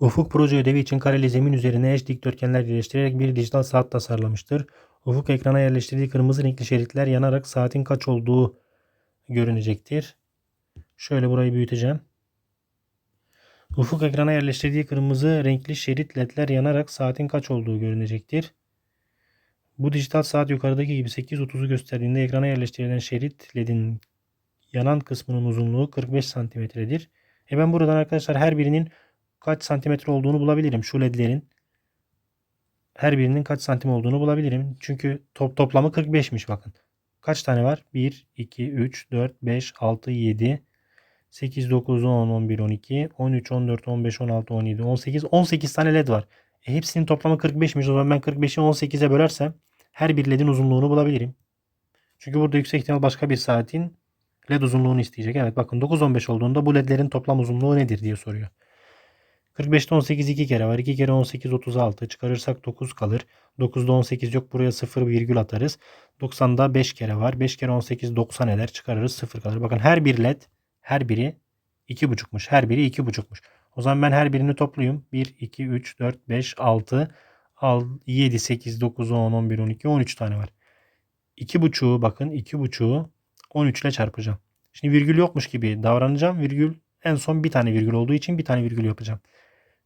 Ufuk proje ödevi için kareli zemin üzerine eş dikdörtgenler birleştirerek bir dijital saat tasarlamıştır. Ufuk ekrana yerleştirdiği kırmızı renkli şeritler yanarak saatin kaç olduğu görünecektir. Şöyle burayı büyüteceğim. Ufuk ekrana yerleştirdiği kırmızı renkli şerit ledler yanarak saatin kaç olduğu görünecektir. Bu dijital saat yukarıdaki gibi 8.30'u gösterdiğinde ekrana yerleştirilen şerit ledin yanan kısmının uzunluğu 45 santimetredir. E ben buradan arkadaşlar her birinin kaç santimetre olduğunu bulabilirim. Şu ledlerin her birinin kaç santim olduğunu bulabilirim. Çünkü top toplamı 45'miş bakın. Kaç tane var? 1, 2, 3, 4, 5, 6, 7, 8, 9, 10, 11, 12, 13, 14, 15, 16, 17, 18, 18 tane led var. E hepsinin toplamı 45'miş. O zaman ben 45'i 18'e bölersem her bir ledin uzunluğunu bulabilirim. Çünkü burada yüksek ihtimal başka bir saatin led uzunluğunu isteyecek. Evet bakın 9-15 olduğunda bu ledlerin toplam uzunluğu nedir diye soruyor. 45'te 18 2 kere var. 2 kere 18 36. Çıkarırsak 9 kalır. 9'da 18 yok. Buraya 0 virgül atarız. 90'da 5 kere var. 5 kere 18 90 eder. Çıkarırız 0 kalır. Bakın her bir led her biri 2,5'muş. Her biri 2,5'muş. O zaman ben her birini topluyum. 1, 2, 3, 4, 5, 6, 7, 8, 9, 10, 11, 12, 13 tane var. 2,5'u bakın 2,5'u 13 ile çarpacağım. Şimdi virgül yokmuş gibi davranacağım. Virgül en son bir tane virgül olduğu için bir tane virgül yapacağım.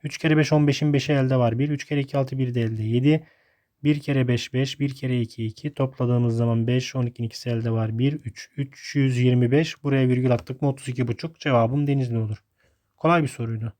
3 kere 5 15'in 5'i elde var 1. 3 kere 2 6 1 de elde 7. 1 kere 5 5. 1 kere 2 2. Topladığımız zaman 5 12'nin ikisi elde var 1 3. 325. Buraya virgül attık mı 32,5. Cevabım denizli olur. Kolay bir soruydu.